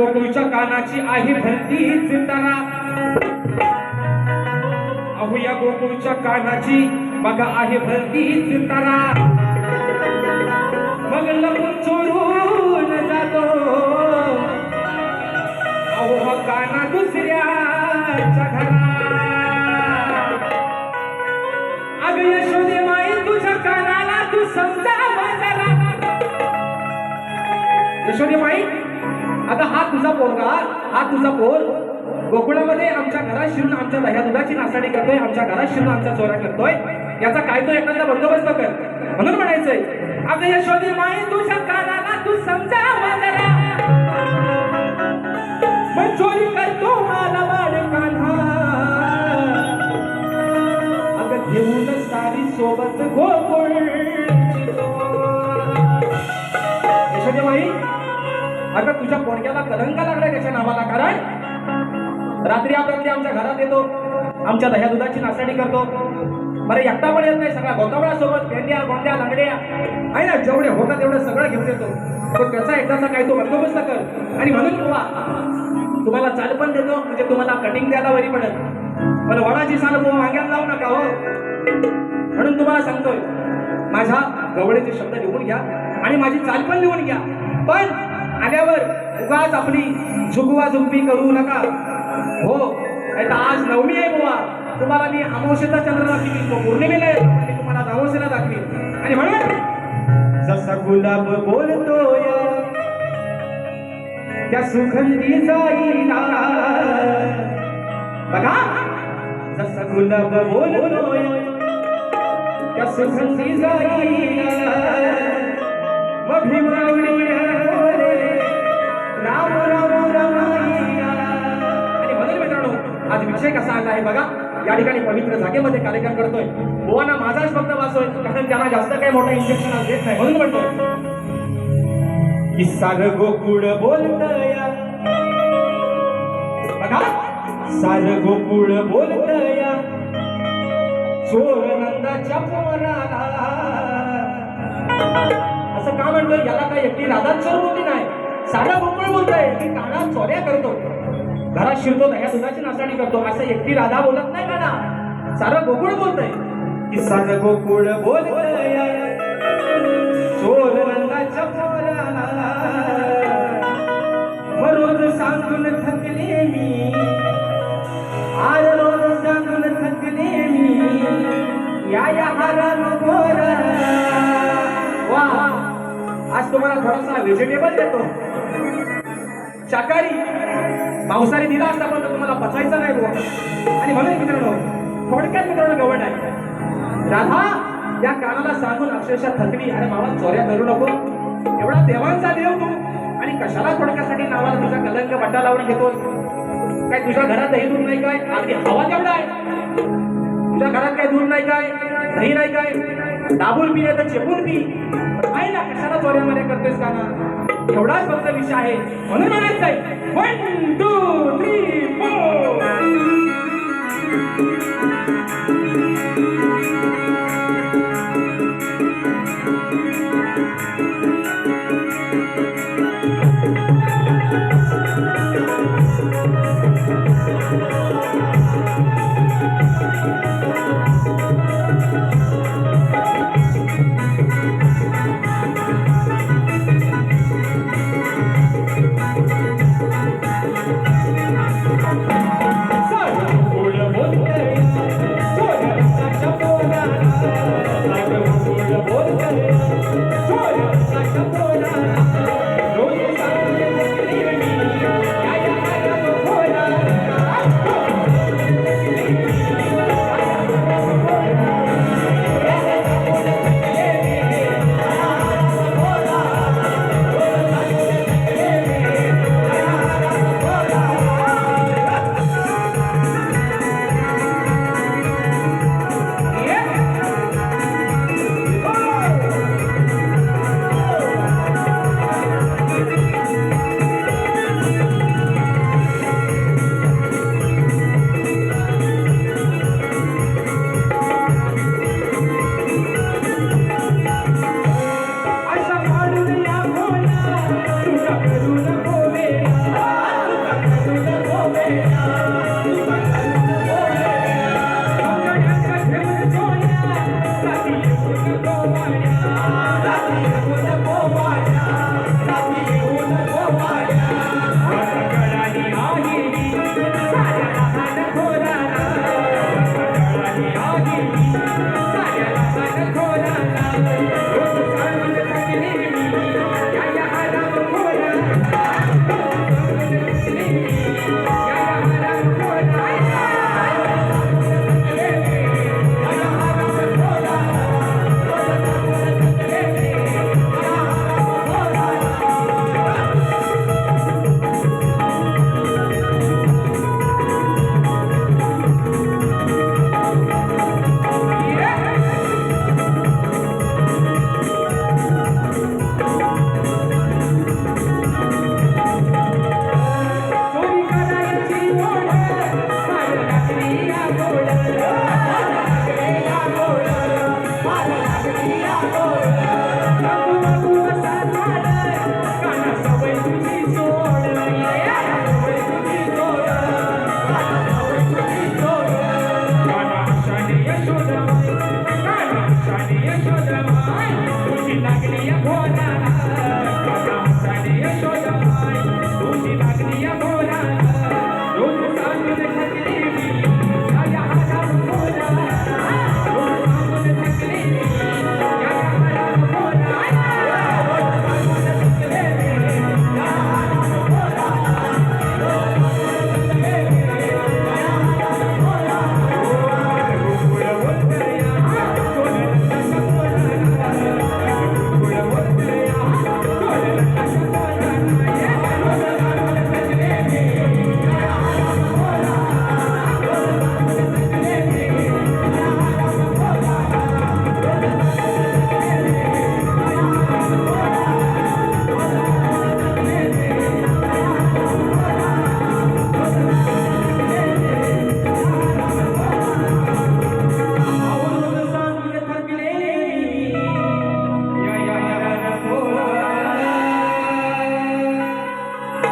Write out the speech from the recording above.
गोकुळच्या कानाची आहे भलती ही चिंताना अहो या गोकुळच्या कानाची बघा आहे भलती ही चिंताना मग लपून चोरून जातो. अहो हा काना दुसऱ्याच्या घरा अग यशोदे माई तुझ्या कानाला तू समजा यशोदे माई आता हा तुझा पोरगा हा तुझा पोर? गोकुळामध्ये आमच्या घरात शिरून आमच्या दह्या दुधाची नासाडी करतोय आमच्या घरात शिरून आमच्या चोऱ्या करतोय. याचा काय तो एखादा बंदोबस्त कर. म्हणून म्हणायचंय अगं यशोदी माई तुझ्या कानाला तू समजा अगं तुझ्या पोरक्याला कलंक लागलाय त्याच्या नावाला कारण रात्री आपल्याकडे आमच्या घरात येतो. आमच्या दह्या दुधाची नासाडी करतो. बरं एकटा पण येत नाही सगळ्या गोतावळा सोबत भेंड्या गोंड्या लंगड्या. आहे ना जेवढे होता तेवढं सगळं घेऊन येतो. तो त्याचा एकदाचा काय तो बंदोबस्त कर. आणि म्हणून बुवा तुम्हाला चाल पण देतो म्हणजे तुम्हाला कटिंग द्यायला बरी पडत. पण वडाची साल बुवा वांग्यात लावू नका हो. म्हणून तुम्हाला सांगतोय माझ्या गवळीचे शब्द लिहून घ्या आणि माझी चाल पण लिहून घ्या. पण आल्यावर उगाच आपली झुगवा झुगवी करू नका. हो नाही आज नवमी आहे बुवा. तुम्हाला मी अमावस्येचा चंद्र दाखवी तो पौर्णिमेला आहे तुम्हाला अमावस्येला दाखवी आणि म्हणून जसा गुलाब बोलतोय त्या सुगंधी जाईना. बघा जसा गुलाब बोलतोय त्या सुगंधी जाईना. मग भीमावडी विषय कसा आला आहे. बघा या ठिकाणी पवित्र जागेमध्ये कार्यक्रम करतोय. बुवाना माझाच फक्त वाचतोय कारण त्यांना जास्त काही मोठं इंजेक्शन आज देत नाही म्हणून म्हणतो की सार गोकुळ बोलतया. बघा सार गोकुळ बोलतया. चोर नंदाच्या पोराला. असं का म्हणतोय? याला काय एकटी राधा चोर बोलली नाही? सारा गोकुळ बोलतोय. की काना चोऱ्या करतो घरात शिरतो दया दुधाची नाचणी करतो. असं एकटी राधा बोलत नाही काना सारं गोकुळ बोलतय. की सारं गोकुळ बोलतय. चोर रंगाच्या पोराला. रोज सांगून थकले मी. आर रोज सांगून थकले मी. या या हारा गोरा वा. आज तुम्हाला थोडासा व्हेजिटेबल देतो. शाकाहारी. पावसाने दिला असता पण तुम्हाला पचायचं नाही बुवा. आणि म्हणून मित्रांनो थोडक्यात मित्रांनो गवड आहे. राधा या कानाला सांगून अक्षरशः थकली. आणि मावा चोऱ्या करू नको. एवढा देवांचा देव तू. आणि कशाला थोडक्यासाठी नावाला तुझा कलंक बट्टा लावून घेतोस? काय तुझ्या घरात दही दूर नाही काय? अगदी हवा तेवढा आहे. तुझ्या घरात काय दूर नाही काय? दही नाही काय? दाबून पी नाही तर चेपून पी. आहे ना कशाला चोऱ्यामध्ये करतोयस का ना एवढाच फक्त विषय आहे. म्हणून म्हणायचं आहे one two three four Obrigado. Thank you.